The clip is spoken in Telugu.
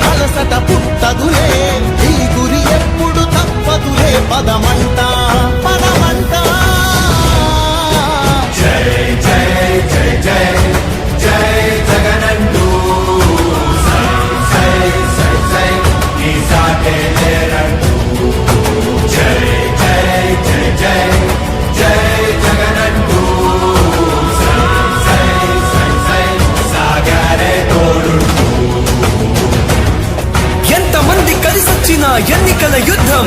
the set up. ఎన్నికల యుద్ధం.